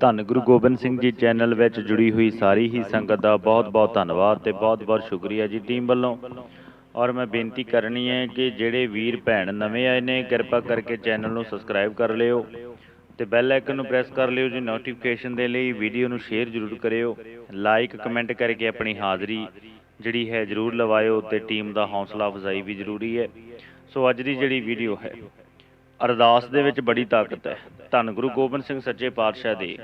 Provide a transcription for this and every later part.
ਧੰਨ ਗੁਰੂ ਗੋਬਿੰਦ ਸਿੰਘ ਜੀ ਚੈਨਲ ਵਿੱਚ ਜੁੜੀ ਹੋਈ ਸਾਰੀ ਹੀ ਸੰਗਤ ਦਾ ਬਹੁਤ-ਬਹੁਤ ਧੰਨਵਾਦ ਤੇ ਬਹੁਤ-ਬਹੁਤ ਸ਼ੁਕਰੀਆ ਜੀ ਟੀਮ ਵੱਲੋਂ। ਔਰ ਮੈਂ ਬੇਨਤੀ ਕਰਨੀ ਹੈ ਕਿ ਜਿਹੜੇ ਵੀਰ ਭੈਣ ਨਵੇਂ ਆਏ ਨੇ ਕਿਰਪਾ ਕਰਕੇ ਚੈਨਲ ਨੂੰ ਸਬਸਕ੍ਰਾਈਬ ਕਰ ਲਿਓ ਤੇ ਬੈਲ ਆਈਕਨ ਨੂੰ ਪ੍ਰੈਸ ਕਰ ਲਿਓ ਜੀ ਨੋਟੀਫਿਕੇਸ਼ਨ ਦੇ ਲਈ। ਵੀਡੀਓ ਨੂੰ ਸ਼ੇਅਰ ਜ਼ਰੂਰ ਕਰਿਓ। ਲਾਈਕ ਕਮੈਂਟ ਕਰਕੇ ਆਪਣੀ ਹਾਜ਼ਰੀ ਜਿਹੜੀ ਹੈ ਜ਼ਰੂਰ ਲਵਾਇਓ ਤੇ ਟੀਮ ਦਾ ਹੌਸਲਾ ਅਫਜ਼ਾਈ ਵੀ ਜ਼ਰੂਰੀ ਹੈ। ਸੋ ਅੱਜ ਦੀ ਜਿਹੜੀ ਵੀਡੀਓ ਹੈ ਅਰਦਾਸ ਦੇ ਵਿੱਚ ਬੜੀ ਤਾਕਤ ਹੈ। ਧੰਨ ਗੁਰੂ ਗੋਬਿੰਦ ਸਿੰਘ ਸੱਚੇ ਪਾਤਸ਼ਾਹ ਦੇ।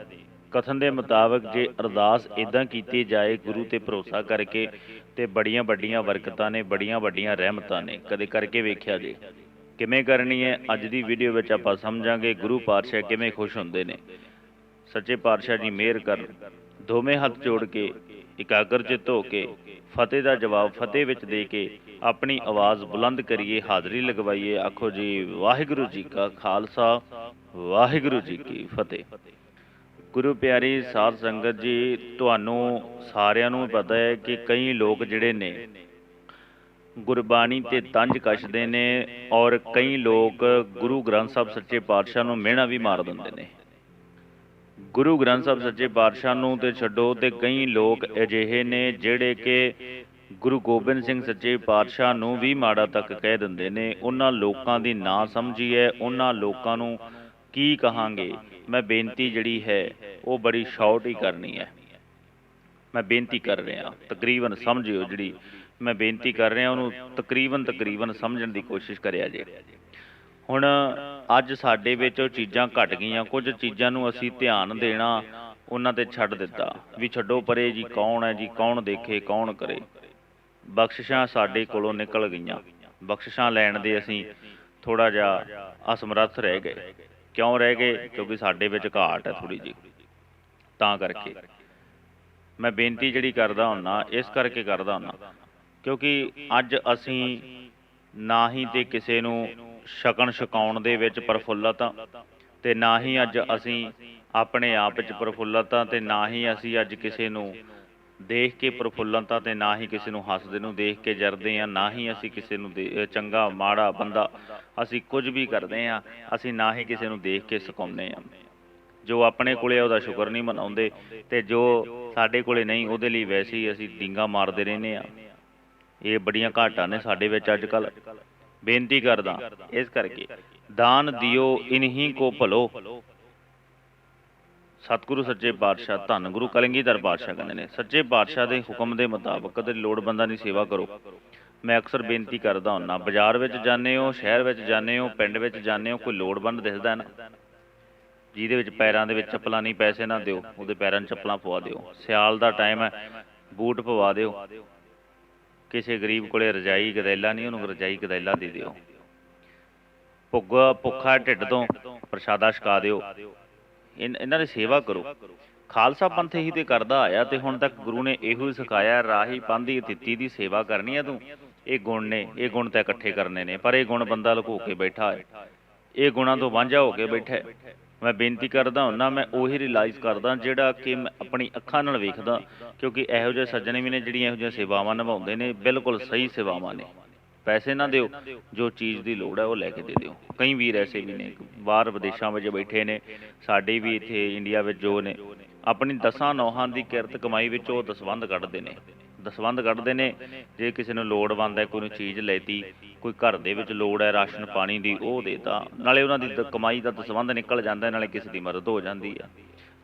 ਕਥਨ ਦੇ ਮੁਤਾਬਕ ਜੇ ਅਰਦਾਸ ਇਦਾਂ ਕੀਤੀ ਜਾਏ, ਗੁਰੂ ਤੇ ਭਰੋਸਾ ਕਰਕੇ ਤੇ ਬੜੀਆਂ ਵੱਡੀਆਂ ਬਰਕਤਾਂ ਨੇ, ਬੜੀਆਂ ਵੱਡੀਆਂ ਰਹਿਮਤਾਂ ਨੇ, ਕਦੇ ਕਰਕੇ ਵੇਖਿਆ ਜੇ। ਕਿਵੇਂ ਕਰਨੀ ਹੈ, ਅੱਜ ਦੀ ਵੀਡੀਓ ਵਿੱਚ ਆਪਾਂ ਸਮਝਾਂਗੇ ਗੁਰੂ ਪਾਤਸ਼ਾਹ ਕਿਵੇਂ ਖੁਸ਼ ਹੁੰਦੇ ਨੇ। ਸੱਚੇ ਪਾਤਸ਼ਾਹ ਜੀ ਮਿਹਰ ਕਰਨ ਦੋਵੇਂ ਹੱਥ ਜੋੜ ਕੇ, ਇਕਾਗਰ ਚਿੱਤ ਹੋ ਕੇ, ਫਤਿਹ ਦਾ ਜਵਾਬ ਫਤਿਹ ਵਿੱਚ ਦੇ ਕੇ ਆਪਣੀ ਆਵਾਜ਼ ਬੁਲੰਦ ਕਰੀਏ, ਹਾਜ਼ਰੀ ਲਗਵਾਈਏ, ਆਖੋ ਜੀ, ਵਾਹਿਗੁਰੂ ਜੀ ਕਾ ਖਾਲਸਾ, ਵਾਹਿਗੁਰੂ ਜੀ ਕੀ ਫਤਿਹ। ਗੁਰੂ ਪਿਆਰੀ ਸਾਧ ਸੰਗਤ ਜੀ, ਤੁਹਾਨੂੰ ਸਾਰਿਆਂ ਨੂੰ ਪਤਾ ਹੈ ਕਿ ਕਈ ਲੋਕ ਜਿਹੜੇ ਨੇ, ਗੁਰਬਾਣੀ ਤੇ ਤੰਜ ਕੱਸ਼ਦੇ ਨੇ ਔਰ ਕਈ ਲੋਕ ਗੁਰੂ ਗ੍ਰੰਥ ਸਾਹਿਬ ਸੱਚੇ ਪਾਤਸ਼ਾਹ ਨੂੰ ਮਿਹਣਾ ਵੀ ਮਾਰ ਦਿੰਦੇ ਨੇ। ਗੁਰੂ ਗ੍ਰੰਥ ਸਾਹਿਬ ਸੱਚੇ ਪਾਤਸ਼ਾਹ ਨੂੰ ਤੇ ਛੱਡੋ ਤੇ ਕਈ ਲੋਕ ਅਜਿਹੇ ਨੇ ਜਿਹੜੇ ਕਿ ਗੁਰੂ ਗੋਬਿੰਦ ਸਿੰਘ ਸੱਚੇ ਪਾਤਸ਼ਾਹ ਨੂੰ ਵੀ ਮਾੜਾ ਤੱਕ ਕਹਿ ਦਿੰਦੇ ਨੇ, ਉਹਨਾਂ ਲੋਕਾਂ ਦੀ ਨਾ ਸਮਝੀ ਹੈ ਉਹਨਾਂ ਲੋਕਾਂ ਨੂੰ ਕੀ ਕਹਾਂਗੇ? ਮੈਂ ਬੇਨਤੀ ਜਿਹੜੀ ਹੈ, ਉਹ ਬੜੀ ਸ਼ਾਰਟ ਹੀ ਕਰਨੀ ਹੈ। ਮੈਂ ਬੇਨਤੀ ਕਰ ਰਿਹਾ, ਤਕਰੀਬਨ ਸਮਝਿਓ ਜਿਹੜੀ, ਮੈਂ ਬੇਨਤੀ ਕਰ ਰਿਹਾ, ਉਹਨੂੰ ਤਕਰੀਬਨ ਤਕਰੀਬਨ ਸਮਝਣ ਦੀ ਕੋਸ਼ਿਸ਼ ਕਰਿਆ ਜੇ। ਹੁਣ ਅੱਜ ਸਾਡੇ ਵਿੱਚ ਉਹ ਚੀਜ਼ਾਂ ਘਟ ਗਈਆਂ, ਕੁਝ ਚੀਜ਼ਾਂ ਨੂੰ ਅਸੀਂ ਧਿਆਨ ਦੇਣਾ, ਉਹਨਾਂ ਤੇ ਛੱਡ ਦਿੱਤਾ, ਵੀ ਛੱਡੋ ਪਰੇ ਜੀ ਕੌਣ ਹੈ ਜੀ, ਕੌਣ ਦੇਖੇ, ਕੌਣ ਕਰੇ। ਬਖਸ਼ਿਸ਼ਾਂ ਸਾਡੇ ਕੋਲੋਂ ਨਿਕਲ ਗਈਆਂ। ਬਖਸ਼ਿਸ਼ਾਂ ਲੈਣ ਦੇ ਅਸੀਂ ਥੋੜਾ ਜਿਹਾ ਅਸਮਰੱਥ ਰਹਿ ਗਏ। ਕਿਉਂ ਰਹਿ ਗਏ? ਕਿਉਂਕਿ ਸਾਡੇ ਵਿੱਚ ਘਾਟ ਹੈ ਥੋੜੀ ਜੀ ਤਾਂ ਕਰਕੇ। ਮੈਂ ਬੇਨਤੀ ਜਿਹੜੀ ਕਰਦਾ ਹੁੰਨਾ, ਇਸ ਕਰਕੇ ਕਰਦਾ ਹੁੰਨਾ, ਕਿਉਂਕਿ ਅੱਜ ਅਸੀਂ ਨਾ ਹੀ ਤੇ ਕਿਸੇ ਨੂੰ ਸ਼ਕਨ ਛਕਾਉਣ ਦੇ ਵਿੱਚ ਪ੍ਰਫੁੱਲਤ ਹਾਂ ਤੇ ਨਾ ਹੀ ਅੱਜ ਅਸੀਂ ਆਪਣੇ ਆਪ ਵਿੱਚ ਪ੍ਰਫੁੱਲਤ ਹਾਂ ਤੇ ਨਾ ਹੀ ਅਸੀਂ ਅੱਜ ਕਿਸੇ ਨੂੰ ਦੇਖ ਕੇ ਪ੍ਰਫੁੱਲਤ ਹਾਂ ਤੇ ਨਾ ਹੀ ਕਿਸੇ ਨੂੰ ਹੱਸਦੇ ਨੂੰ ਦੇਖ ਕੇ ਜਰਦੇ ਹਾਂ, ਨਾ ਹੀ ਅਸੀਂ ਕਿਸੇ ਨੂੰ ਦੇ- ਚੰਗਾ, ਮਾੜਾ ਬੰਦਾ ਅਸੀਂ ਕੁਝ ਵੀ ਕਰਦੇ ਹਾਂ, ਅਸੀਂ ਨਾ ਹੀ ਕਿਸੇ ਨੂੰ ਦੇਖ ਕੇ ਸਕਾਉਂਦੇ ਹਾਂ। ਜੋ ਆਪਣੇ ਕੋਲੇ ਉਹਦਾ ਸ਼ੁਕਰ ਨਹੀਂ ਮਨਾਉਂਦੇ ਤੇ ਜੋ ਸਾਡੇ ਕੋਲੇ ਨਹੀਂ, ਉਹਦੇ ਲਈ ਵੈਸੇ ਹੀ ਅਸੀਂ ਡਿੰਗਾ ਮਾਰਦੇ ਰਹਿੰਦੇ ਆ ਇਹ ਬੜੀਆਂ ਘਾਟਾਂ ਨੇ ਸਾਡੇ ਵਿੱਚ ਅੱਜ ਕੱਲ ਬੇਨਤੀ ਕਰਦਾ, ਇਸ ਕਰਕੇ ਦਾਨ ਦਿਓ, ਇਨਹੀ ਕੋ ਭਲੋ। ਸਤਿਗੁਰੂ ਸੱਚੇ ਪਾਤਸ਼ਾਹ, ਧੰਨ ਗੁਰੂ ਕਲਗੀਧਰ ਪਾਤਸ਼ਾਹ ਕਹਿੰਦੇ ਨੇ, ਸੱਚੇ ਪਾਤਸ਼ਾਹ ਦੇ ਹੁਕਮ ਦੇ ਮੁਤਾਬਕ ਕਦੇ ਲੋੜਵੰਦਾਂ ਦੀ ਸੇਵਾ ਕਰੋ। ਮੈਂ ਅਕਸਰ ਬੇਨਤੀ ਕਰਦਾ ਹੁੰਨਾ, ਬਾਜ਼ਾਰ ਵਿੱਚ ਜਾਂਦੇ ਹੋ, ਸ਼ਹਿਰ ਵਿੱਚ ਜਾਂਦੇ ਹੋ, ਪਿੰਡ ਵਿੱਚ ਜਾਂਦੇ ਹੋ, ਕੋਈ ਲੋੜਵੰਦ ਦਿਸਦਾ ਨਾ? ਜਿਹਦੇ ਵਿੱਚ ਪੈਰਾਂ ਦੇ ਵਿੱਚ ਚੱਪਲਾਂ ਨਹੀਂ, ਪੈਸੇ ਨਾ ਦਿਓ, ਉਹਦੇ ਪੈਰਾਂ 'ਚ ਚੱਪਲਾਂ ਪਵਾ ਦਿਓ। ਸਿਆਲ ਦਾ ਟਾਈਮ ਹੈ, ਬੂਟ ਪਵਾ ਦਿਓ। ਕਿਸੇ ਗਰੀਬ ਕੋਲੇ ਰਜਾਈ ਗਦੈਲਾ ਨਹੀਂ, ਉਹਨੂੰ ਰਜਾਈ ਗਦੈਲਾ ਦੇ ਦਿਓ। ਭੁੱਗਾ, ਭੁੱਖਾ ਢਿੱਡ ਤੋਂ ਪ੍ਰਸ਼ਾਦਾ ਛਕਾ ਦਿਓ। ਇਨ- ਇਹਨਾਂ ਦੀ ਸੇਵਾ ਕਰੋ। ਖਾਲਸਾ ਪੰਥ ਹੀ ਤੇ ਕਰਦਾ ਆਇਆ ਤੇ ਹੁਣ ਤੱਕ ਗੁਰੂ ਨੇ ਇਹੋ ਹੀ ਸਿਖਾਇਆ, ਰਾਹੀ ਪੰਧੀ ਤਿੱਤੀ ਦੀ ਸੇਵਾ ਕਰਨੀ ਹੈ ਤੂੰ। ਇਹ ਗੁਣ ਨੇ, ਇਹ ਗੁਣ ਤਾਂ ਇਕੱਠੇ ਕਰਨੇ ਨੇ, ਪਰ ਇਹ ਗੁਣ ਬੰਦਾ ਲੁਕੋ ਕੇ ਬੈਠਾ ਹੈ। ਇਹ ਗੁਣਾਂ ਤੋਂ ਵਾਂਝਾ ਹੋ ਕੇ ਬੈਠਾ ਹੈ। ਮੈਂ ਬੇਨਤੀ ਕਰਦਾ ਹੁੰਨਾ, ਮੈਂ ਉਹੀ ਰਿਅਲਾਈਜ਼ ਕਰਦਾ ਜਿਹੜਾ ਕਿ ਮੈਂ ਆਪਣੀ ਅੱਖਾਂ ਨਾਲ ਵੇਖਦਾ, ਕਿਉਂਕਿ ਇਹੋ ਜਿਹੇ ਸੱਜਣ ਵੀ ਨੇ ਜਿਹੜੀਆਂ ਇਹੋ ਜਿਹੀਆਂ ਸੇਵਾਵਾਂ ਨਿਭਾਉਂਦੇ ਨੇ, ਬਿਲਕੁਲ ਸਹੀ ਸੇਵਾਵਾਂ ਨੇ। ਪੈਸੇ ਨਾ ਦਿਓ। ਜੋ ਚੀਜ਼ ਦੀ ਲੋੜ ਹੈ ਉਹ ਲੈ ਕੇ ਦੇ ਦਿਓ। ਕਈ ਵੀਰ ਐਸੇ ਵੀ ਨੇ ਬਾਹਰ ਵਿਦੇਸ਼ਾਂ ਵਿੱਚ ਬੈਠੇ ਨੇ ਸਾਡੇ ਵੀ ਇੱਥੇ ਇੰਡੀਆ ਵਿੱਚ ਜੋ ਨੇ ਆਪਣੀ ਦਸਾਂ ਨੌਹਾਂ ਦੀ ਕਿਰਤ ਕਮਾਈ ਵਿੱਚ ਉਹ ਦਸਵੰਧ ਕੱਢਦੇ ਨੇ। ਦਸਵੰਧ ਕੱਢਦੇ ਨੇ। ਜੇ ਕਿਸੇ ਨੂੰ ਲੋੜਵੰਦ ਹੈ ਕੋਈ ਨੂੰ ਚੀਜ਼ ਲੈਤੀ ਕੋਈ ਘਰ ਦੇ ਵਿੱਚ ਲੋੜ ਹੈ ਰਾਸ਼ਨ ਪਾਣੀ ਦੀ ਉਹ ਦੇਤਾ। ਨਾਲੇ ਉਹਨਾਂ ਦੀ ਕਮਾਈ ਦਾ ਦਸਵੰਧ ਨਿਕਲ ਜਾਂਦਾ ਨਾਲੇ ਕਿਸੇ ਦੀ ਮਦਦ ਹੋ ਜਾਂਦੀ ਆ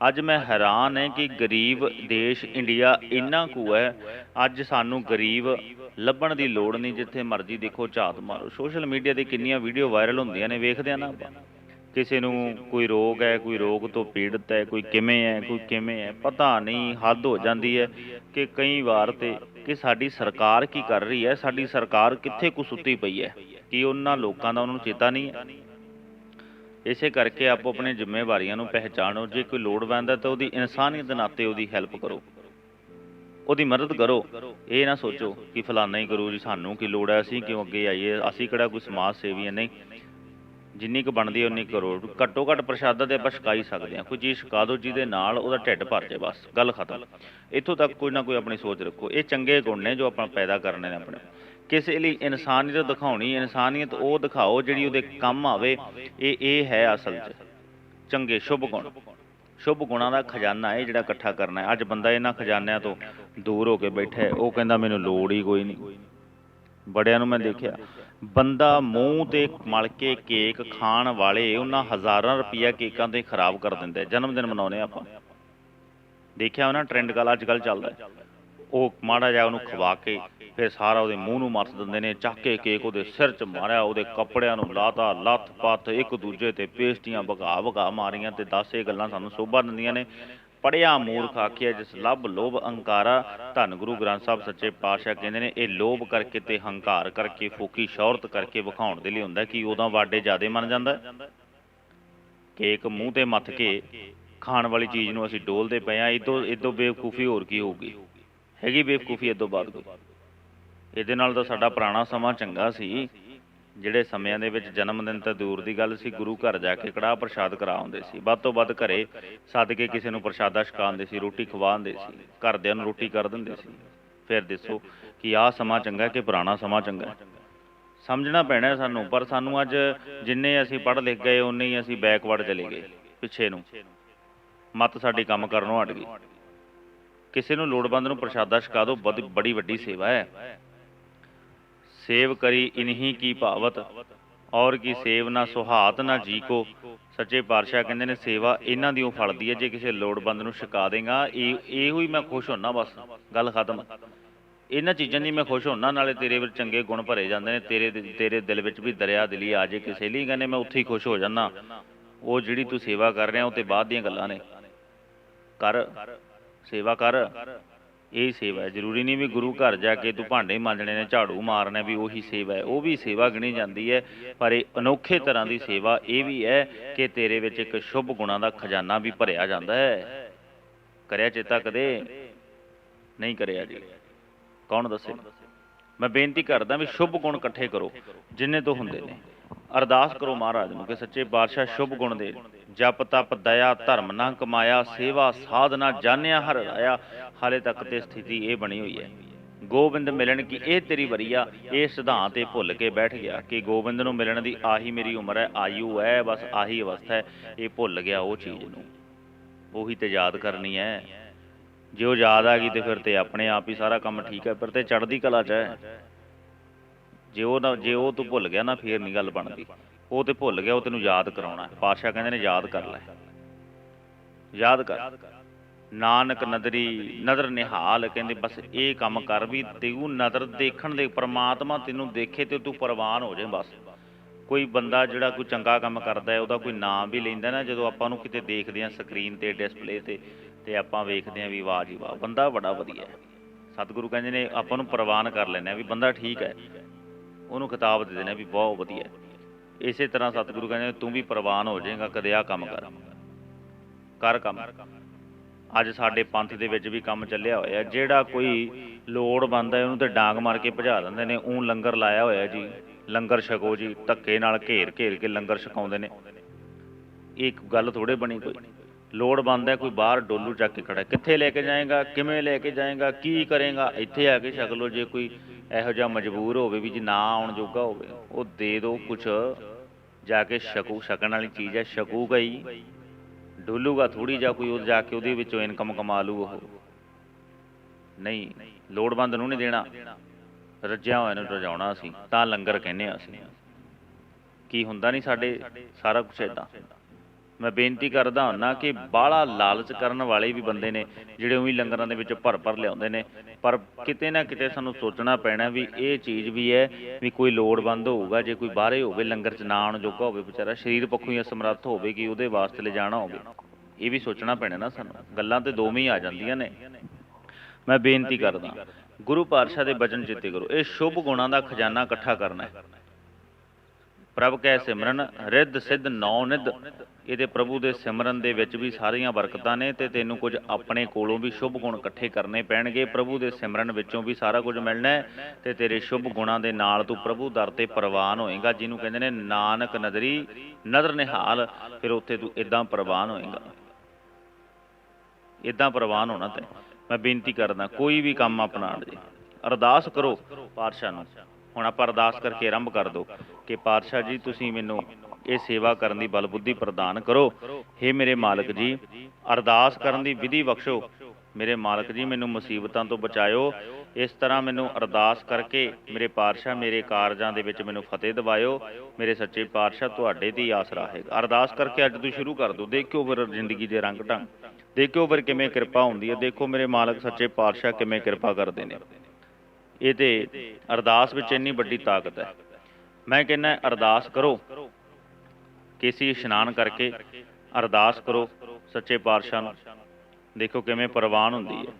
ਅੱਜ ਮੈਂ ਹੈਰਾਨ ਹੈ ਕਿ ਗਰੀਬ ਦੇਸ਼ ਇੰਡੀਆ ਇੰਨਾ ਕੁ ਹੈ। ਅੱਜ ਸਾਨੂੰ ਗਰੀਬ ਲੱਭਣ ਦੀ ਲੋੜ ਨਹੀਂ, ਜਿੱਥੇ ਮਰਜ਼ੀ ਦੇਖੋ ਝਾਤ ਮਾਰੋ। ਸੋਸ਼ਲ ਮੀਡੀਆ ਤੇ ਕਿੰਨੀਆਂ ਵੀਡੀਓ ਵਾਇਰਲ ਹੁੰਦੀਆਂ ਨੇ, ਵੇਖਦੇ ਆ ਨਾ ਆਪਾਂ। ਕਿਸੇ ਨੂੰ ਕੋਈ ਰੋਗ ਹੈ, ਕੋਈ ਰੋਗ ਤੋਂ ਪੀੜਤ ਹੈ, ਕੋਈ ਕਿਵੇਂ ਹੈ, ਕੋਈ ਕਿਵੇਂ ਹੈ, ਪਤਾ ਨਹੀਂ, ਹੱਦ ਹੋ ਜਾਂਦੀ ਹੈ ਕਿ ਕਈ ਵਾਰ ਤੇ ਕਿ ਸਾਡੀ ਸਰਕਾਰ ਕੀ ਕਰ ਰਹੀ ਹੈ, ਸਾਡੀ ਸਰਕਾਰ ਕਿੱਥੇ ਕੁ ਸੁੱਤੀ ਪਈ ਹੈ, ਕਿ ਉਹਨਾਂ ਲੋਕਾਂ ਦਾ ਉਹਨਾਂ ਨੂੰ ਚੇਤਾ ਨਹੀਂ ਹੈ। ਇਸੇ ਕਰਕੇ ਆਪੋ ਆਪਣੇ ਜ਼ਿੰਮੇਵਾਰੀਆਂ ਨੂੰ ਪਹਿਚਾਣੋ, ਜੇ ਕੋਈ ਲੋੜਵੰਦ ਹੈ ਤਾਂ ਉਹਦੀ ਇਨਸਾਨੀਅਤ ਦੇ ਨਾਤੇ ਉਹਦੀ ਹੈਲਪ ਕਰੋ। ਉਹਦੀ ਮਦਦ ਕਰੋ। ਇਹ ਨਾ ਸੋਚੋ ਕਿ ਫਲਾਨਾ ਹੀ ਕਰੂ ਜੀ ਸਾਨੂੰ ਕੀ ਲੋੜ ਹੈ? ਅਸੀਂ ਕਿਉਂ ਅੱਗੇ ਆਈਏ? ਅਸੀਂ ਕਿਹੜਾ ਕੋਈ ਸਮਾਜ ਸੇਵੀ ਹੈ? ਨਹੀਂ। ਜਿੰਨੀ ਕੁ ਬਣਦੀ ਹੈ, ਉਨੀ ਕੁ ਕਰੋ। ਘੱਟੋ ਘੱਟ ਪ੍ਰਸ਼ਾਦਾ ਤੇ ਆਪਾਂ ਛਕਾ ਸਕਦੇ ਹਾਂ। ਕੋਈ ਚੀਜ਼ ਛਕਾ ਦਿਓ ਜਿਹਦੇ ਨਾਲ ਉਹਦਾ ਢਿੱਡ ਭਰ ਜਾਏ ਬਸ। ਗੱਲ ਖਤਮ। ਇੱਥੋਂ ਤੱਕ ਕੋਈ ਨਾ ਕੋਈ ਆਪਣੀ ਸੋਚ ਰੱਖੋ। ਇਹ ਚੰਗੇ ਗੁਣ ਨੇ ਜੋ ਆਪਾਂ ਪੈਦਾ ਕਰਨੇ ਨੇ ਆਪਣੇ। ਕਿਸੇ ਲਈ ਇਨਸਾਨੀਅਤ ਦਿਖਾਉਣੀ ਇਨਸਾਨੀਅਤ ਉਹ ਦਿਖਾਓ ਜਿਹੜੀ ਉਹਦੇ ਕੰਮ ਆਵੇ। ਇਹ ਇਹ ਹੈ ਅਸਲ 'ਚ। ਚੰਗੇ, ਸ਼ੁਭ ਗੁਣ। ਸ਼ੁਭ ਗੁਣਾਂ ਦਾ ਖਜ਼ਾਨਾ ਹੈ ਜਿਹੜਾ ਇਕੱਠਾ ਕਰਨਾ ਹੈ। ਅੱਜ ਬੰਦਾ ਇਹਨਾਂ ਖਜ਼ਾਨਿਆਂ ਤੋਂ ਦੂਰ ਹੋ ਕੇ ਬੈਠਾ ਹੈ। ਉਹ ਕਹਿੰਦਾ, ਮੈਨੂੰ ਲੋੜ ਹੀ ਕੋਈ ਨਹੀਂ। ਬੜਿਆਂ ਨੂੰ ਮੈਂ ਦੇਖਿਆ, ਬੰਦਾ ਮੂੰਹ ਤੇ ਮਲ ਕੇ ਕੇਕ ਖਾਣ ਵਾਲੇ ਉਹਨਾਂ ਹਜ਼ਾਰਾਂ ਰੁਪਈਆ ਕੇਕਾਂ ਤੇ ਖਰਾਬ ਕਰ ਦਿੰਦੇ ਜਨਮ ਦਿਨ ਮਨਾਉਨੇ ਆਪਾਂ। ਦੇਖਿਆ ਉਹਨਾਂ ਟ੍ਰੈਂਡ ਗੱਲ ਅੱਜ ਕੱਲ ਚੱਲਦਾ ਉਹ ਮਾੜਾ ਜਿਹਾ ਉਹਨੂੰ ਖਵਾ ਕੇ ਫਿਰ ਸਾਰਾ ਉਹਦੇ ਮੂੰਹ ਨੂੰ ਮੱਥ ਦਿੰਦੇ ਨੇ, ਚੱਕ ਕੇ ਕੇਕ ਉਹਦੇ ਸਿਰ 'ਚ ਮਾਰਿਆ, ਉਹਦੇ ਕੱਪੜਿਆਂ ਨੂੰ ਲਾਤਾ, ਲੱਤ ਪੱਤ ਇੱਕ ਦੂਜੇ ਤੇ ਪੇਸਟੀਆਂ ਵਗਾ ਵਗਾ ਮਾਰੀਆਂ ਤੇ ਦਸ ਇਹ ਗੱਲਾਂ ਸਾਨੂੰ ਸੋਭਾ ਦਿੰਦੀਆਂ ਨੇ। ਪੜਿਆ ਮੂਰਖ ਆਖਿਆ, ਜਿਸ ਲੱਭ ਲੋਭ ਅਹੰਕਾਰਾ ਧੰਨ ਗੁਰੂ ਗ੍ਰੰਥ ਸਾਹਿਬ ਸੱਚੇ ਪਾਤਸ਼ਾਹ ਕਹਿੰਦੇ ਨੇ, ਇਹ ਲੋਭ ਕਰਕੇ ਤੇ ਹੰਕਾਰ ਕਰਕੇ, ਫੋਕੀ ਸ਼ੌਹਰਤ ਕਰਕੇ ਵਿਖਾਉਣ ਦੇ ਲਈ ਹੁੰਦਾ, ਕਿ ਉਹਦਾ ਵਾਡੇ ਜਿਆਦੇ ਮੰਨ ਜਾਂਦਾ ਕੇਕ ਮੂੰਹ ਤੇ ਮੱਥ ਕੇ ਖਾਣ ਵਾਲੀ ਚੀਜ਼ ਨੂੰ ਅਸੀਂ ਡੋਲਦੇ ਪਏ ਆ ਇਦੋਂ ਇਦੋਂ ਬੇਵਕੂਫੀ ਹੋਰ ਕੀ ਹੋਊਗੀ? ਹੈਗੀ ਬੇਵਕੂਫੀ ਇਦੋਂ ਬਾਅਦ ਕੋਈ? ਇਹਦੇ ਨਾਲ ਤਾਂ ਸਾਡਾ ਪੁਰਾਣਾ ਸਮਾਂ ਚੰਗਾ ਸੀ। ਜਿਹੜੇ ਸਮਿਆਂ ਦੇ ਵਿੱਚ ਜਨਮ ਦਿਨ ਤਾਂ ਦੂਰ ਦੀ ਗੱਲ ਸੀ, ਗੁਰੂ ਘਰ ਜਾ ਕੇ ਕੜਾਹ ਪ੍ਰਸ਼ਾਦ ਕਰਾ ਆਉਂਦੇ ਸੀ। ਵੱਧ ਤੋਂ ਵੱਧ ਘਰੇ ਸੱਦ ਕੇ ਕਿਸੇ ਨੂੰ ਪ੍ਰਸ਼ਾਦਾ ਛਕਾਉਂਦੇ ਸੀ, ਰੋਟੀ ਖਵਾਉਂਦੇ ਸੀ, ਘਰਦਿਆਂ ਨੂੰ ਰੋਟੀ ਕਰ ਦਿੰਦੇ ਸੀ। ਫਿਰ ਦੱਸੋ ਕਿ ਆਹ ਸਮਾਂ ਚੰਗਾ ਕਿ ਪੁਰਾਣਾ ਸਮਾਂ ਚੰਗਾ? ਸਮਝਣਾ ਪੈਣਾ ਸਾਨੂੰ, ਪਰ ਸਾਨੂੰ ਅੱਜ ਜਿੰਨੇ ਅਸੀਂ ਪੜ੍ਹ ਲਿਖ ਗਏ ਉਨੇ ਹੀ ਅਸੀਂ ਬੈਕਵਰਡ ਚਲੇ ਗਏ, ਪਿੱਛੇ ਨੂੰ। ਮਤ ਸਾਡੀ ਕੰਮ ਕਰਨੋਂ ਹਟ ਗਈ। ਕਿਸੇ ਨੂੰ ਲੋੜਵੰਦ ਨੂੰ ਪ੍ਰਸ਼ਾਦਾ ਛਕਾ ਦਿਓ, ਬੜੀ ਬੜੀ ਵੱਡੀ ਸੇਵਾ ਹੈ। ਸੇਵ ਕਰੀ ਇਨਹੀ ਕੀ ਭਾਵਤ। ਔਰ ਕੀ ਸੇਵ ਨਾ ਸੁਹਾਤ ਨਾ ਜੀ ਕੋ ਸੱਚੇ ਪਾਤਸ਼ਾਹ ਕਹਿੰਦੇ ਨੇ, ਸੇਵਾ ਇਹਨਾਂ ਦੀ ਉਹ ਫਲਦੀ ਹੈ ਜੇ ਕਿਸੇ ਲੋੜਵੰਦ ਨੂੰ ਛਕਾ ਦੇਗਾ ਇਹ ਇਹੋ ਹੀ ਮੈਂ ਖੁਸ਼ ਹੁੰਨਾ ਬਸ। ਗੱਲ ਖਤਮ। ਇਹਨਾਂ ਚੀਜ਼ਾਂ ਦੀ ਮੈਂ ਖੁਸ਼ ਹੁੰਨਾ, ਨਾਲੇ ਤੇਰੇ ਵਿੱਚ ਚੰਗੇ ਗੁਣ ਭਰੇ ਜਾਂਦੇ ਨੇ, ਤੇਰੇ ਤੇਰੇ ਦਿਲ ਵਿੱਚ ਵੀ ਦਰਿਆ ਦਿਲੀ ਆ ਜੇ ਕਿਸੇ ਲਈ ਕਹਿੰਦੇ, ਮੈਂ ਉੱਥੇ ਹੀ ਖੁਸ਼ ਹੋ ਜਾਨਾ। ਉਹ ਜਿਹੜੀ ਤੂੰ ਸੇਵਾ ਕਰ ਰਿਹਾ, ਉਹ ਤੇ ਬਾਅਦ ਦੀਆਂ ਗੱਲਾਂ ਨੇ। ਕਰ, ਸੇਵਾ ਕਰ। ਇਹ ਸੇਵਾ ਹੈ। ਜ਼ਰੂਰੀ ਨਹੀਂ ਵੀ ਗੁਰੂ ਘਰ ਜਾ ਕੇ ਤੂੰ ਭਾਂਡੇ ਮਾਂਜਣੇ ਨੇ, ਝਾੜੂ ਮਾਰਨਾ ਵੀ ਉਹੀ ਸੇਵਾ ਹੈ। ਉਹ ਵੀ ਸੇਵਾ ਗਿਣੀ ਜਾਂਦੀ ਹੈ। ਪਰ ਇਹ ਅਨੋਖੇ ਤਰ੍ਹਾਂ ਦੀ ਸੇਵਾ ਇਹ ਵੀ ਹੈ ਕਿ ਤੇਰੇ ਵਿੱਚ ਇੱਕ ਸ਼ੁਭ ਗੁਣਾਂ ਦਾ ਖਜ਼ਾਨਾ ਵੀ ਭਰਿਆ ਜਾਂਦਾ ਹੈ। ਕਰਿਆ ਚੇਤਾ ਕਦੇ? ਨਹੀਂ ਕਰਿਆ ਜੀ। ਕੌਣ ਦੱਸੇ? ਮੈਂ ਬੇਨਤੀ ਕਰਦਾ ਵੀ ਸ਼ੁਭ ਗੁਣ ਇਕੱਠੇ ਕਰੋ, ਜਿੰਨੇ ਤੋਂ ਹੁੰਦੇ ਨੇ। ਅਰਦਾਸ ਕਰੋ ਮਹਾਰਾਜ ਨੂੰ ਕਿ ਸੱਚੇ ਬਾਦਸ਼ਾਹ ਸ਼ੁਭ ਗੁਣ ਦੇ। ਜਪ ਤਪ, ਦਇਆ, ਧਰਮ, ਨਾ ਕਮਾਇਆ, ਸੇਵਾ, ਸਾਧਨਾ, ਜਾਣਿਆ, ਹਰ ਰਾਇਆ ਹਾਲੇ ਤੱਕ ਤੇ ਸਥਿਤੀ ਇਹ ਬਣੀ ਹੋਈ ਹੈ। ਗੋਬਿੰਦ ਮਿਲਣ ਕੀ ਇਹ ਤੇਰੀ ਵਰੀਆ, ਇਹ ਸਿਧਾਂਤ ਇਹ ਭੁੱਲ ਕੇ ਬੈਠ ਗਿਆ ਕਿ ਗੋਬਿੰਦ ਨੂੰ ਮਿਲਣ ਦੀ ਆਹੀ ਮੇਰੀ ਉਮਰ ਹੈ, ਆਯੂ ਹੈ, ਬਸ ਆਹੀ ਅਵਸਥਾ ਹੈ, ਇਹ ਭੁੱਲ ਗਿਆ ਉਹ ਚੀਜ਼ ਨੂੰ। ਉਹੀ ਤੇ ਯਾਦ ਕਰਨੀ ਹੈ। ਜੇ ਉਹ ਯਾਦ ਆ ਗਈ ਤੇ ਫਿਰ ਤੇ ਆਪਣੇ ਆਪ ਹੀ ਸਾਰਾ ਕੰਮ ਠੀਕ ਹੈ, ਪਰ ਤੇ ਚੜ੍ਹਦੀ ਕਲਾ 'ਚ ਹੈ। ਜੇ ਉਹ ਨਾ ਜੇ ਉਹ ਤੂੰ ਭੁੱਲ ਗਿਆ ਨਾ, ਫੇਰ ਨਹੀਂ ਗੱਲ ਬਣਦੀ। ਉਹ ਤੇ ਭੁੱਲ ਗਿਆ, ਉਹ ਤੈਨੂੰ ਯਾਦ ਕਰਾਉਣਾ ਹੈ। ਪਾਤਸ਼ਾਹ ਕਹਿੰਦੇ ਨੇ ਯਾਦ ਕਰ ਲੈ। ਯਾਦ ਕਰ। ਨਾਨਕ ਨਦਰੀ, ਨਦਰ ਨਿਹਾਲ ਕਹਿੰਦੇ, ਬਸ ਇਹ ਕੰਮ ਕਰ ਵੀ ਤੈਨੂੰ ਨਦਰ ਦੇਖਣ ਦੇ ਪ੍ਰਮਾਤਮਾ ਤੈਨੂੰ ਦੇਖੇ ਤੇ ਤੂੰ ਪ੍ਰਵਾਨ ਹੋ ਜਾਏ ਬਸ। ਕੋਈ ਬੰਦਾ ਜਿਹੜਾ ਕੋਈ ਚੰਗਾ ਕੰਮ ਕਰਦਾ ਹੈ, ਉਹਦਾ ਕੋਈ ਨਾਮ ਵੀ ਲੈਂਦਾ ਨਾ, ਜਦੋਂ ਆਪਾਂ ਨੂੰ ਕਿਤੇ ਦੇਖਦੇ ਹਾਂ ਸਕਰੀਨ ਤੇ, ਡਿਸਪਲੇ ਤੇ ਤੇ ਆਪਾਂ ਵੇਖਦੇ ਹਾਂ ਵੀ ਵਾਹ ਜੀ ਵਾਹ, ਬੰਦਾ ਬੜਾ ਵਧੀਆ ਹੈ। ਸਤਿਗੁਰੂ ਕਹਿੰਦੇ ਨੇ, ਆਪਾਂ ਨੂੰ ਪ੍ਰਵਾਨ ਕਰ ਲੈਂਦੇ ਆ ਵੀ ਬੰਦਾ ਠੀਕ ਹੈ। ਉਹਨੂੰ ਕਿਤਾਬ ਦੇ ਦੇਣਾ ਵੀ ਬਹੁਤ ਵਧੀਆ ਹੈ। ਇਸੇ ਤਰ੍ਹਾਂ ਸਤਿਗੁਰੂ ਕਹਿੰਦੇ ਨੇ, ਤੂੰ ਵੀ ਪ੍ਰਵਾਨ ਹੋ ਜਾਏਗਾ, ਕਦੇ ਆ ਕੰਮ ਕਰ। ਕਰ ਕੰਮ। ਅੱਜ ਸਾਡੇ ਪੰਥ ਦੇ ਵਿੱਚ ਵੀ ਕੰਮ ਚੱਲਿਆ ਹੋਇਆ ਜਿਹੜਾ ਕੋਈ ਲੋੜਵੰਦ ਹੈ, ਉਹਨੂੰ ਤੇ ਡਾਂਗ ਮਾਰ ਕੇ ਭਜਾ ਦਿੰਦੇ ਨੇ। ਉਹ ਲੰਗਰ ਲਾਇਆ ਹੋਇਆ ਜੀ। ਲੰਗਰ ਛਕੋ ਜੀ। ਧੱਕੇ ਨਾਲ ਘੇਰ ਘੇਰ ਕੇ ਲੰਗਰ ਛਕਾਉਂਦੇ ਨੇ। ਇਹ ਇੱਕ ਗੱਲ ਥੋੜੇ ਬਣੀ ਕੋਈ। ਲੋੜਵੰਦ ਹੈ, ਕੋਈ ਬਾਹਰ ਡੋਲੂ ਚੱਕ ਕੇ ਖੜਾ ਕਿੱਥੇ ਲੈ ਕੇ ਜਾਏਗਾ? ਕਿਵੇਂ ਲੈ ਕੇ ਜਾਏਗਾ? ਕੀ ਕਰੇਗਾ? ਇੱਥੇ ਆ ਕੇ ਛਕ ਲਓ। ਜੇ ਕੋਈ ਇਹੋ ਜਿਹਾ ਮਜਬੂਰ ਹੋਵੇ ਵੀ ਜੀ ਨਾ ਆਉਣ ਜੋਗਾ ਹੋਵੇ, ਉਹ ਦੇ ਦਿਓ ਕੁਛ। ਜਾ ਕੇ ਛਕੂ, ਛਕਣ ਵਾਲੀ ਚੀਜ਼ ਹੈ। ਛਕੂਗਾ ਹੀ ਡੋਲੂਗਾ ਥੋੜੀ ਜਾਂ ਕੋਈ ਉਹ ਜਾ ਕੇ ਉਹਦੇ ਵਿੱਚੋਂ ਇਨਕਮ ਕਮਾ ਲੂ ਉਹ। ਨਹੀਂ, ਲੋੜਵੰਦ ਨੂੰ ਨਹੀਂ ਦੇਣਾ। ਰੱਜਿਆ ਹੋਇਆ ਨੂੰ ਰਜਾਉਣਾ ਅਸੀਂ, ਤਾਂ ਲੰਗਰ ਕਹਿੰਦੇ ਆ ਅਸੀਂ। ਕੀ ਹੁੰਦਾ ਨਹੀਂ ਸਾਡੇ, ਸਾਰਾ ਕੁਝ ਇਦਾਂ ਮੈਂ ਬੇਨਤੀ ਕਰਦਾ ਹੁੰਨਾ ਕਿ ਬਾਹਲਾ ਲਾਲਚ ਕਰਨ ਵਾਲੇ ਵੀ ਬੰਦੇ ਨੇ, ਜਿਹੜੇ ਉਹੀ ਲੰਗਰਾਂ ਦੇ ਵਿੱਚ ਭਰ ਭਰ ਲਿਆਉਂਦੇ ਨੇ। ਪਰ ਕਿਤੇ ਨਾ ਕਿਤੇ ਸਾਨੂੰ ਸੋਚਣਾ ਪੈਣਾ ਵੀ ਇਹ ਚੀਜ਼ ਵੀ ਹੈ ਵੀ ਕੋਈ ਲੋੜਵੰਦ ਹੋਊਗਾ, ਜੇ ਕੋਈ ਬਾਹਰੇ ਹੋਵੇ, ਲੰਗਰ 'ਚ ਨਾ ਆਉਣ ਜੋਗਾ ਹੋਵੇ ਵਿਚਾਰਾ, ਸਰੀਰ ਪੱਖੋਂ ਹੀ ਅਸਮਰੱਥ ਹੋਵੇ ਕਿ ਉਹਦੇ ਵਾਸਤੇ ਲਿਜਾਣਾ ਹੋਵੇ। ਇਹ ਵੀ ਸੋਚਣਾ ਪੈਣਾ ਨਾ ਸਾਨੂੰ। ਗੱਲਾਂ ਤੇ ਦੋਵੇਂ ਹੀ ਆ ਜਾਂਦੀਆਂ ਨੇ। ਮੈਂ ਬੇਨਤੀ ਕਰਦਾ, ਗੁਰੂ ਪਾਤਸ਼ਾਹ ਦੇ ਬਚਨ ਚਿੱਤੇ ਕਰੋ, ਇਹ ਸ਼ੁਭ ਗੁਣਾਂ ਦਾ ਖਜ਼ਾਨਾ ਇਕੱਠਾ ਕਰਨਾ ਹੈ। ਪ੍ਰਭ ਕੈ ਸਿਮਰਨ, ਰਿੱਧ ਸਿੱਧ ਨੌ ਨਿਧ। ਇਹਦੇ ਪ੍ਰਭੂ ਦੇ ਸਿਮਰਨ ਦੇ ਵਿੱਚ ਵੀ ਸਾਰੀਆਂ ਬਰਕਤਾਂ ਨੇ ਤੇ ਤੈਨੂੰ ਕੁਝ ਆਪਣੇ ਕੋਲੋਂ ਵੀ ਸ਼ੁਭ ਗੁਣ ਇਕੱਠੇ ਕਰਨੇ ਪੈਣਗੇ। ਪ੍ਰਭੂ ਦੇ ਸਿਮਰਨ ਵਿੱਚੋਂ ਵੀ ਸਾਰਾ ਕੁਝ ਮਿਲਣਾ ਹੈ ਤੇ ਤੇਰੇ ਸ਼ੁਭ ਗੁਣਾਂ ਦੇ ਨਾਲ ਤੂੰ ਪ੍ਰਭੂ ਦਰ ਤੇ ਪ੍ਰਵਾਨ ਹੋਏਗਾ, ਜਿਹਨੂੰ ਕਹਿੰਦੇ ਨੇ ਨਾਨਕ ਨਦਰੀ, ਨਦਰ ਨਿਹਾਲ। ਫਿਰ ਉੱਥੇ ਤੂੰ ਇਦਾਂ ਪ੍ਰਵਾਨ ਹੋਏਗਾ। ਇਦਾਂ ਪ੍ਰਵਾਨ ਹੋਣਾ ਤੇ। ਮੈਂ ਬੇਨਤੀ ਕਰਦਾ, ਕੋਈ ਵੀ ਕੰਮ ਆਪਣਾ ਜੇ ਅਰਦਾਸ ਕਰੋ ਪਾਤਸ਼ਾਹ ਨੂੰ। ਹੁਣ ਆਪਾਂ ਅਰਦਾਸ ਕਰਕੇ ਆਰੰਭ ਕਰ ਦੋ ਕਿ ਪਾਤਸ਼ਾਹ ਜੀ, ਤੁਸੀਂ ਮੈਨੂੰ ਇਹ ਸੇਵਾ ਕਰਨ ਦੀ ਬਲ ਬੁੱਧੀ ਪ੍ਰਦਾਨ ਕਰੋ। हे ਮੇਰੇ ਮਾਲਕ ਜੀ, ਅਰਦਾਸ ਕਰਨ ਦੀ ਵਿਧੀ ਬਖਸ਼ੋ। ਮੇਰੇ ਮਾਲਕ ਜੀ, ਮੈਨੂੰ ਮੁਸੀਬਤਾਂ ਤੋਂ ਬਚਾਇਓ। ਇਸ ਤਰ੍ਹਾਂ ਮੈਨੂੰ ਅਰਦਾਸ ਕਰਕੇ ਮੇਰੇ ਪਾਤਸ਼ਾਹ ਮੇਰੇ ਕਾਰਜਾਂ ਦੇ ਵਿੱਚ ਮੈਨੂੰ ਫਤਿਹ ਦਿਵਾਇਓ। ਮੇਰੇ ਸੱਚੇ ਪਾਤਸ਼ਾਹ ਤੁਹਾਡੇ ਤੇ ਹੀ ਆਸਰਾ ਹੈ। ਅਰਦਾਸ ਕਰਕੇ ਅੱਜ ਤੋਂ ਸ਼ੁਰੂ ਕਰ ਦਿਓ ਦੇਖਿਓ ਫਿਰ ਜ਼ਿੰਦਗੀ ਦੇ ਰੰਗ ਢੰਗ। ਦੇਖਿਓ ਫਿਰ ਕਿਵੇਂ ਕਿਰਪਾ ਹੁੰਦੀ ਹੈ। ਦੇਖੋ ਮੇਰੇ ਮਾਲਕ ਸੱਚੇ ਪਾਤਸ਼ਾਹ ਕਿਵੇਂ ਕਿਰਪਾ ਕਰਦੇ ਨੇ। ਇਹ ਤੇ ਅਰਦਾਸ ਵਿੱਚ ਇੰਨੀ ਵੱਡੀ ਤਾਕਤ ਹੈ। ਮੈਂ ਕਹਿੰਦਾ, ਅਰਦਾਸ ਕਰੋ। ਕੇਸੀ ਇਸ਼ਨਾਨ ਕਰਕੇ ਅਰਦਾਸ ਕਰੋ ਸੱਚੇ ਪਾਤਸ਼ਾਹ ਨੂੰ। ਦੇਖੋ ਕਿਵੇਂ ਪ੍ਰਵਾਨ ਹੁੰਦੀ ਹੈ।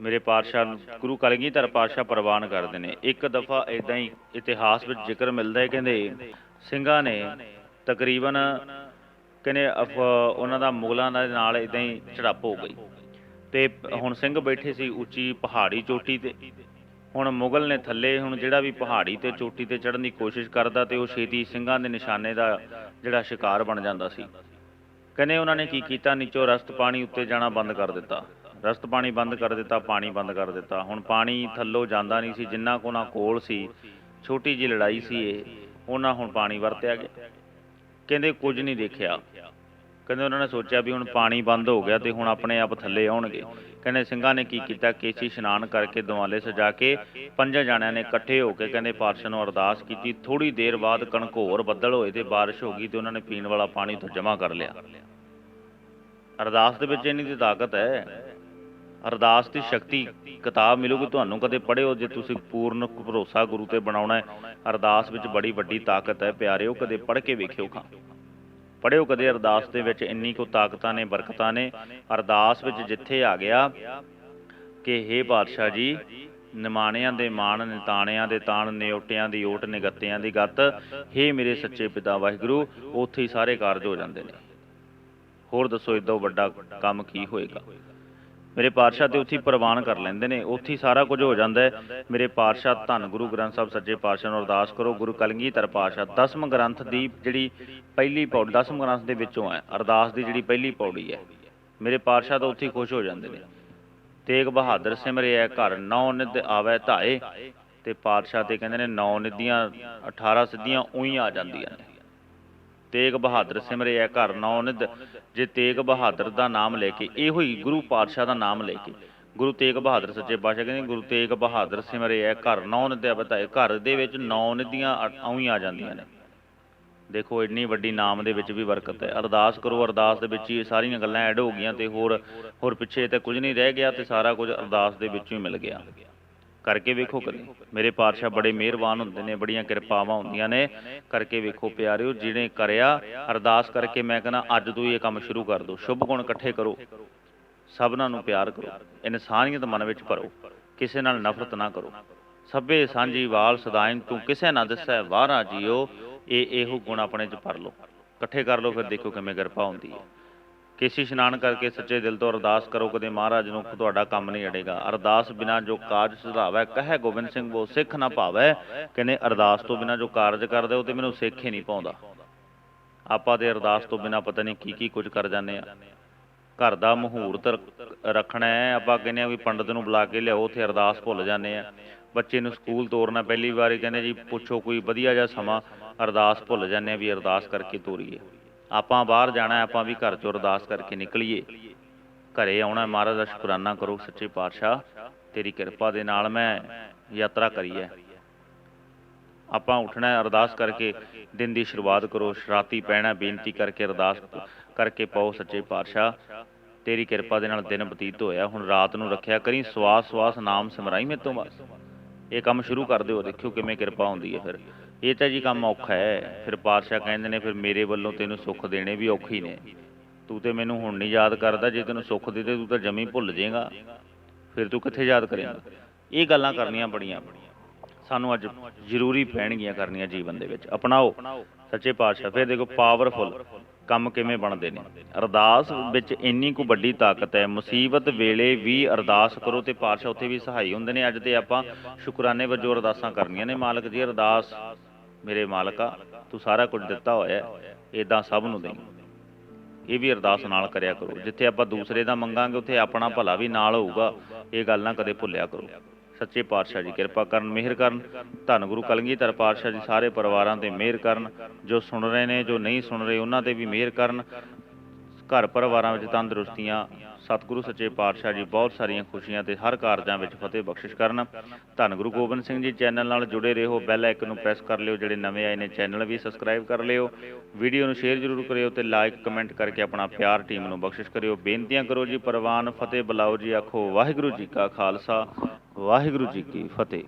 ਮੇਰੇ ਪਾਤਸ਼ਾਹ ਨੂੰ ਗੁਰੂ ਕਲਗੀਧਰ ਪਾਤਸ਼ਾਹ ਪ੍ਰਵਾਨ ਕਰਦੇ ਨੇ। ਇੱਕ ਦਫਾ ਇਦਾਂ ਹੀ ਇਤਿਹਾਸ ਵਿੱਚ ਜ਼ਿਕਰ ਮਿਲਦਾ ਹੈ, ਕਹਿੰਦੇ ਸਿੰਘਾਂ ਨੇ ਤਕਰੀਬਨ ਕਹਿੰਦੇ ਅਫ- ਉਹਨਾਂ ਦਾ ਮੁਗਲਾਂ ਦੇ ਨਾਲ ਇਦਾਂ ਹੀ ਝੜਪ ਹੋ ਗਈ। ਤੇ ਹੁਣ ਸਿੰਘ ਬੈਠੇ ਸੀ ਉੱਚੀ ਪਹਾੜੀ ਚੋਟੀ ਤੇ। ਹੁਣ ਮੁਗਲ ਨੇ ਥੱਲੇ ਹੁਣ ਜਿਹੜਾ ਵੀ ਪਹਾੜੀ ਤੇ ਚੋਟੀ ਤੇ ਚੜ੍ਹਨ ਦੀ ਕੋਸ਼ਿਸ਼ ਕਰਦਾ ਤੇ ਉਹ ਛੇਤੀ ਸਿੰਘਾਂ ਦੇ ਨਿਸ਼ਾਨੇ ਦਾ ਜਿਹੜਾ ਸ਼ਿਕਾਰ ਬਣ ਜਾਂਦਾ ਸੀ। ਕਹਿੰਦੇ ਉਹਨਾਂ ਨੇ ਕੀ ਕੀਤਾ? ਨੀਚੋਂ ਰਸਤ ਪਾਣੀ ਉੱਤੇ ਜਾਣਾ ਬੰਦ ਕਰ ਦਿੱਤਾ। ਰਸਤ ਪਾਣੀ ਬੰਦ ਕਰ ਦਿੱਤਾ, ਪਾਣੀ ਬੰਦ ਕਰ ਦਿੱਤਾ। ਹੁਣ ਪਾਣੀ ਥੱਲੋਂ ਜਾਂਦਾ ਨਹੀਂ ਸੀ, ਜਿੰਨਾ ਕੋ ਕੋਲ ਸੀ, ਛੋਟੀ ਜੀ ਲੜਾਈ ਸੀ ਇਹ, ਉਹਨਾਂ ਹੁਣ ਪਾਣੀ ਵਰਤਿਆ ਗਿਆ। ਕਹਿੰਦੇ ਕੁਝ ਨਹੀਂ ਦੇਖਿਆ। ਕਹਿੰਦੇ ਉਹਨਾਂ ਨੇ ਸੋਚਿਆ ਵੀ ਹੁਣ ਪਾਣੀ ਬੰਦ ਹੋ ਗਿਆ ਤੇ ਹੁਣ ਆਪਣੇ ਆਪ ਥੱਲੇ ਆਉਣਗੇ। ਕਹਿੰਦੇ ਸਿੰਘਾਂ ਨੇ ਕੀ ਕੀਤਾ ਕੇਸੀ ਇਸ਼ਨਾਨ ਕਰਕੇ ਦੁਆਲੇ ਸਜਾ ਕੇ ਪੰਜਾਂ ਜਾਣਿਆਂ ਨੇ ਇਕੱਠੇ ਹੋ ਕੇ ਕਹਿੰਦੇ ਪਾਤਸ਼ਾਹ ਨੂੰ ਅਰਦਾਸ ਕੀਤੀ। ਥੋੜੀ ਦੇਰ ਬਾਅਦ ਕਣਕੋਰ ਬੱਦਲ ਹੋਏ ਤੇ ਬਾਰਿਸ਼ ਹੋ ਗਈ ਤੇ ਉਹਨਾਂ ਨੇ ਪੀਣ ਵਾਲਾ ਪਾਣੀ ਤੋਂ ਜਮ੍ਹਾਂ ਕਰ ਲਿਆ। ਅਰਦਾਸ ਦੇ ਵਿੱਚ ਇੰਨੀ ਦੀ ਤਾਕਤ ਹੈ। ਅਰਦਾਸ ਦੀ ਸ਼ਕਤੀ ਕਿਤਾਬ ਮਿਲੂਗੀ ਤੁਹਾਨੂੰ, ਕਦੇ ਪੜ੍ਹਿਓ ਜੇ ਤੁਸੀਂ ਪੂਰਨ ਭਰੋਸਾ ਗੁਰੂ ਤੇ ਬਣਾਉਣਾ ਹੈ। ਅਰਦਾਸ ਵਿੱਚ ਬੜੀ ਵੱਡੀ ਤਾਕਤ ਹੈ, ਪਿਆਰਿਓ, ਕਦੇ ਪੜ੍ਹ ਕੇ ਵੇਖਿਓ ਖਾਂ। ਪੜ੍ਹਿਓ ਕਦੇ ਅਰਦਾਸ ਦੇ ਵਿੱਚ ਇੰਨੀ ਕੁ ਤਾਕਤਾਂ ਨੇ, ਬਰਕਤਾਂ ਨੇ। ਅਰਦਾਸ ਵਿੱਚ ਜਿੱਥੇ ਆ ਗਿਆ ਕਿ ਹੇ ਬਾਦਸ਼ਾਹ ਜੀ, ਨਿਮਾਣਿਆਂ ਦੇ ਮਾਣ, ਨਿਤਾਣਿਆਂ ਦੇ ਤਾਣ ਨਿਓਟਿਆਂ ਦੀ ਓਟ, ਨਿਗੱਤਿਆਂ ਦੀ ਗੱਤ, ਹੇ ਮੇਰੇ ਸੱਚੇ ਪਿਤਾ ਵਾਹਿਗੁਰੂ, ਉੱਥੇ ਹੀ ਸਾਰੇ ਕਾਰਜ ਹੋ ਜਾਂਦੇ ਨੇ। ਹੋਰ ਦੱਸੋ ਇਦੋਂ ਵੱਡਾ ਕੰਮ ਕੀ ਹੋਏਗਾ? ਮੇਰੇ ਪਾਤਸ਼ਾਹ ਤੇ ਉੱਥੇ ਪ੍ਰਵਾਨ ਕਰ ਲੈਂਦੇ ਨੇ। ਉੱਥੇ ਸਾਰਾ ਕੁਝ ਹੋ ਜਾਂਦਾ ਹੈ। ਮੇਰੇ ਪਾਤਸ਼ਾਹ, ਧੰਨ ਗੁਰੂ ਗ੍ਰੰਥ ਸਾਹਿਬ ਸੱਜੇ ਪਾਤਸ਼ਾਹ ਨੂੰ ਅਰਦਾਸ ਕਰੋ। ਗੁਰੂ ਕਲਗੀਧਰ ਪਾਤਸ਼ਾਹ ਦਸਮ ਗ੍ਰੰਥ ਦੀ ਜਿਹੜੀ ਪਹਿਲੀ ਪੌੜੀ, ਦਸਮ ਗ੍ਰੰਥ ਦੇ ਵਿੱਚੋਂ ਹੈ। ਅਰਦਾਸ ਦੀ ਜਿਹੜੀ ਪਹਿਲੀ ਪੌੜੀ ਹੈ। ਮੇਰੇ ਪਾਤਸ਼ਾਹ ਤਾਂ ਉੱਥੇ ਖੁਸ਼ ਹੋ ਜਾਂਦੇ ਨੇ। ਤੇਗ ਬਹਾਦਰ ਸਿਮਰਿਆ ਘਰ ਨੌ ਨਿਧ ਆਵੇ ਧਾਏ। ਤੇ ਪਾਤਸ਼ਾਹ ਤੇ ਕਹਿੰਦੇ ਨੇ ਨੌ ਨਿਧੀਆਂ 18 ਸਿੱਧੀਆਂ ਉਹੀ ਆ ਜਾਂਦੀਆਂ ਨੇ। ਤੇਗ ਬਹਾਦਰ ਸਿਮਰਿਆ ਘਰ ਨੌ ਨਿਧ ਜੇ ਤੇਗ ਬਹਾਦਰ ਦਾ ਨਾਮ ਲੈ ਕੇ, ਇਹੋ ਹੀ ਗੁਰੂ ਪਾਤਸ਼ਾਹ ਦਾ ਨਾਮ ਲੈ ਕੇ। ਗੁਰੂ ਤੇਗ ਬਹਾਦਰ ਸੱਚੇ ਪਾਤਸ਼ਾਹ ਕਹਿੰਦੇ, ਗੁਰੂ ਤੇਗ ਬਹਾਦਰ ਸਿਮਰਿਆ ਘਰ ਨੌ ਨਿਧਿਆ ਬਤਾਏ, ਘਰ ਦੇ ਵਿੱਚ ਨੌ ਨਿਧੀਆਂ ਉਹੀ ਆ ਜਾਂਦੀਆਂ ਨੇ। ਦੇਖੋ, ਇੰਨੀ ਵੱਡੀ ਨਾਮ ਦੇ ਵਿੱਚ ਵੀ ਬਰਕਤ ਹੈ। ਅਰਦਾਸ ਕਰੋ, ਅਰਦਾਸ ਦੇ ਵਿੱਚ ਹੀ ਇਹ ਸਾਰੀਆਂ ਗੱਲਾਂ ਐਡ ਹੋ ਗਈਆਂ ਤੇ ਹੋਰ ਹੋਰ ਪਿੱਛੇ ਤੇ ਕੁਝ ਨਹੀਂ ਰਹਿ ਗਿਆ ਤੇ ਸਾਰਾ ਕੁਝ ਅਰਦਾਸ ਦੇ ਵਿੱਚੋਂ ਹੀ ਮਿਲ ਗਿਆ। ਕਰਕੇ ਵੇਖੋ ਕਦੇ। ਮੇਰੇ ਪਾਤਸ਼ਾਹ ਬੜੇ ਮਿਹਰਬਾਨ ਹੁੰਦੇ ਨੇ, ਬੜੀਆਂ ਕਿਰਪਾਵਾਂ ਹੁੰਦੀਆਂ ਨੇ। ਕਰਕੇ ਵੇਖੋ ਪਿਆਰਿਓ, ਜਿਹਨੇ ਕਰਿਆ, ਅਰਦਾਸ ਕਰਕੇ ਮੈਂ ਕਹਿੰਦਾ, ਅੱਜ ਤੋਂ ਇਹ ਕੰਮ ਸ਼ੁਰੂ ਕਰ ਦਿਓ ਸ਼ੁਭ ਗੁਣ ਇਕੱਠੇ ਕਰੋ। ਸਭਨਾਂ ਨੂੰ ਪਿਆਰ ਕਰੋ। ਇਨਸਾਨੀਅਤ ਮਨ ਵਿੱਚ ਭਰੋ। ਕਿਸੇ ਨਾਲ ਨਫ਼ਰਤ ਨਾ ਕਰੋ। ਸਭੇ ਸਾਂਝੀ ਵਾਲ ਸਦਾਇਨ ਤੂੰ ਕਿਸੇ ਨਾ ਦੱਸੈ ਵਾਰਾ ਜੀਓ। ਇਹ ਇਹੋ ਗੁਣ ਆਪਣੇ ਚ ਭਰ ਲਓ। ਇਕੱਠੇ ਕਰ ਲਓ, ਫਿਰ ਦੇਖੋ ਕਿਵੇਂ ਕਿਰਪਾ ਹੁੰਦੀ ਹੈ। ਕੇਸੀ ਇਸ਼ਨਾਨ ਕਰਕੇ ਸੱਚੇ ਦਿਲ ਤੋਂ ਅਰਦਾਸ ਕਰੋ, ਕਦੇ ਮਹਾਰਾਜ ਨੂੰ ਤੁਹਾਡਾ ਕੰਮ ਨਹੀਂ ਅੜੇਗਾ। ਅਰਦਾਸ ਬਿਨਾ ਜੋ ਕਾਰਜ ਸੁਧਾਵੈ ਕਹੇ ਗੋਬਿੰਦ ਸਿੰਘ ਬੋ ਸਿੱਖ ਨਾ ਭਾਵੈ ਕਹਿੰਦੇ, ਅਰਦਾਸ ਤੋਂ ਬਿਨਾ ਜੋ ਕਾਰਜ ਕਰਦੇ, ਉਹ ਤੇ ਮੈਨੂੰ ਸਿੱਖ ਹੀ ਨਹੀਂ ਪਾਉਂਦਾ। ਆਪਾਂ ਤੇ ਅਰਦਾਸ ਤੋਂ ਬਿਨਾ ਪਤਾ ਨਹੀਂ ਕੀ ਕੀ ਕੁਝ ਕਰ ਜਾਂਦੇ ਆ। ਘਰ ਦਾ ਮਹੂਰਤ ਰੱਖਣਾ ਹੈ। ਆਪਾਂ ਕਹਿੰਦੇ ਆ ਵੀ ਪੰਡਤ ਨੂੰ ਬੁਲਾ ਕੇ ਲਿਆਓ, ਉੱਥੇ ਅਰਦਾਸ ਭੁੱਲ ਜਾਂਦੇ ਆ। ਬੱਚੇ ਨੂੰ ਸਕੂਲ ਤੋਰਨਾ, ਪਹਿਲੀ ਵਾਰੀ ਕਹਿੰਦੇ ਜੀ, ਪੁੱਛੋ ਕੋਈ ਵਧੀਆ ਜਿਹਾ ਸਮਾਂ, ਅਰਦਾਸ ਭੁੱਲ ਜਾਂਦੇ ਆ ਵੀ ਅਰਦਾਸ ਕਰਕੇ ਤੋਰੀਏ। ਆਪਾਂ ਬਾਹਰ ਜਾਣਾ ਆਪਾਂ ਵੀ ਘਰ ਚੋਂ ਅਰਦਾਸ ਕਰਕੇ ਨਿਕਲੀਏ। ਘਰੇ ਆਉਣਾ ਮਹਾਰਾਜ ਦਾ ਸ਼ੁਕਰਾਨਾ ਕਰੋ ਸੱਚੇ ਪਾਤਸ਼ਾਹ ਤੇਰੀ ਕਿਰਪਾ ਦੇ ਨਾਲ ਮੈਂ ਯਾਤਰਾ ਕਰੀ ਹੈ। ਆਪਾਂ ਉੱਠਣਾ ਹੈ, ਅਰਦਾਸ ਕਰਕੇ ਦਿਨ ਦੀ ਸ਼ੁਰੂਆਤ ਕਰੋ ਸ਼ਰਾਤੀ ਪੈਣਾ ਬੇਨਤੀ ਕਰਕੇ ਅਰਦਾਸ ਕਰਕੇ ਪਾਓ ਸੱਚੇ ਪਾਤਸ਼ਾਹ। ਤੇਰੀ ਕਿਰਪਾ ਦੇ ਨਾਲ ਦਿਨ ਬਤੀਤ ਹੋਇਆ ਹੁਣ ਰਾਤ ਨੂੰ ਰੱਖਿਆ ਕਰੀ ਸਵਾਸ ਸਵਾਸ ਨਾਮ ਸਿਮਰਾਈ ਮੇਰੇ ਤੋਂ ਬਸ ਇਹ ਕੰਮ ਸ਼ੁਰੂ ਕਰ ਦਿਓ ਦੇਖਿਓ ਕਿਵੇਂ ਕਿਰਪਾ ਹੁੰਦੀ ਹੈ ਫਿਰ। ਇਹ ਤਾਂ ਜੀ ਕੰਮ ਔਖਾ ਹੈ। ਫਿਰ ਪਾਤਸ਼ਾਹ ਕਹਿੰਦੇ ਨੇ, ਫਿਰ ਮੇਰੇ ਵੱਲੋਂ ਤੈਨੂੰ ਸੁੱਖ ਦੇਣੇ ਵੀ ਔਖੇ ਨੇ। ਤੂੰ ਤੇ ਮੈਨੂੰ ਹੁਣ ਨਹੀਂ ਯਾਦ ਕਰਦਾ, ਜੇ ਤੈਨੂੰ ਸੁੱਖ ਦੇ ਤੂੰ ਤਾਂ ਜਮੀ ਭੁੱਲ ਜਾਏਗਾ। ਫਿਰ ਤੂੰ ਕਿੱਥੇ ਯਾਦ ਕਰੇਂਗਾ? ਇਹ ਗੱਲਾਂ ਕਰਨੀਆਂ ਬੜੀਆਂ। ਸਾਨੂੰ ਅੱਜ ਜ਼ਰੂਰੀ ਪੈਣਗੀਆਂ ਕਰਨੀਆਂ ਜੀਵਨ ਦੇ ਵਿੱਚ। ਅਪਣਾਓ। ਸੱਚੇ ਪਾਤਸ਼ਾਹ, ਫਿਰ ਦੇਖੋ ਪਾਵਰਫੁਲ ਕੰਮ ਕਿਵੇਂ ਬਣਦੇ ਨੇ। ਅਰਦਾਸ ਵਿੱਚ ਇੰਨੀ ਕੁ ਵੱਡੀ ਤਾਕਤ ਹੈ। ਮੁਸੀਬਤ ਵੇਲੇ ਵੀ ਅਰਦਾਸ ਕਰੋ ਤੇ ਪਾਤਸ਼ਾਹ ਉੱਥੇ ਵੀ ਸਹਾਈ ਹੁੰਦੇ ਨੇ। ਅੱਜ ਤੇ ਆਪਾਂ ਸ਼ੁਕਰਾਨੇ ਵਜੋਂ ਅਰਦਾਸਾਂ ਕਰਨੀਆਂ ਨੇ। ਮਾਲਕ ਜੀ, ਅਰਦਾਸ ਮੇਰੇ ਮਾਲਕਾ, ਤੂੰ ਸਾਰਾ ਕੁਝ ਦਿੱਤਾ ਹੋਇਆ ਹੈ ਇਦਾਂ ਸਭ ਨੂੰ ਦੇਈਂ। ਇਹ ਵੀ ਅਰਦਾਸ ਨਾਲ ਕਰਿਆ ਕਰੋ। ਜਿੱਥੇ ਆਪਾਂ ਦੂਸਰੇ ਦਾ ਮੰਗਾਂਗੇ, ਉੱਥੇ ਆਪਣਾ ਭਲਾ ਵੀ ਨਾਲ ਹੋਊਗਾ। ਇਹ ਗੱਲ ਨਾ ਕਦੇ ਭੁੱਲਿਆ ਕਰੋ। ਸੱਚੇ ਪਾਤਸ਼ਾਹ ਜੀ ਕਿਰਪਾ ਕਰਨ, ਮਿਹਰ ਕਰਨ। ਧੰਨ ਗੁਰੂ ਕਲਗੀਧਰ ਪਾਤਸ਼ਾਹ ਜੀ ਸਾਰੇ ਪਰਿਵਾਰਾਂ ਤੇ ਮਿਹਰ ਕਰਨ। ਜੋ ਸੁਣ ਰਹੇ ਨੇ, ਜੋ ਨਹੀਂ ਸੁਣ ਰਹੇ, ਉਹਨਾਂ ਤੇ ਵੀ ਮਿਹਰ ਕਰਨ। ਘਰ ਪਰਿਵਾਰਾਂ ਵਿੱਚ ਤੰਦਰੁਸਤੀਆਂ ਸਤਿਗੁਰੂ ਸੱਚੇ ਪਾਤਸ਼ਾਹ ਜੀ ਬਹੁਤ ਸਾਰੀਆਂ ਖੁਸ਼ੀਆਂ ਤੇ ਹਰ ਕਾਰਜਾਂ ਵਿੱਚ ਫਤਿਹ ਬਖਸ਼ਿਸ਼ ਕਰਨ। ਧੰਨ ਗੁਰੂ ਗੋਬਿੰਦ ਸਿੰਘ ਜੀ ਚੈਨਲ ਨਾਲ ਜੁੜੇ ਰਹੋ। ਬੈਲ ਆਈਕਨ ਨੂੰ ਪ੍ਰੈਸ ਕਰ ਲਿਓ। ਜਿਹੜੇ ਨਵੇਂ ਆਏ ਨੇ ਚੈਨਲ ਵੀ ਸਬਸਕ੍ਰਾਈਬ ਕਰ ਲਿਓ। ਵੀਡੀਓ ਨੂੰ ਸ਼ੇਅਰ ਜ਼ਰੂਰ ਕਰਿਓ ਤੇ ਲਾਈਕ, ਕਮੈਂਟ ਕਰਕੇ ਆਪਣਾ ਪਿਆਰ ਟੀਮ ਨੂੰ ਬਖਸ਼ਿਸ਼ ਕਰਿਓ। ਬੇਨਤੀਆਂ ਕਰੋ ਜੀ, ਪ੍ਰਵਾਨ ਫਤਿਹ ਬੁਲਾਓ ਜੀ। ਆਖੋ, ਵਾਹਿਗੁਰੂ ਜੀ ਕਾ ਖਾਲਸਾ, ਵਾਹਿਗੁਰੂ ਜੀ ਕੀ ਫਤਿਹ।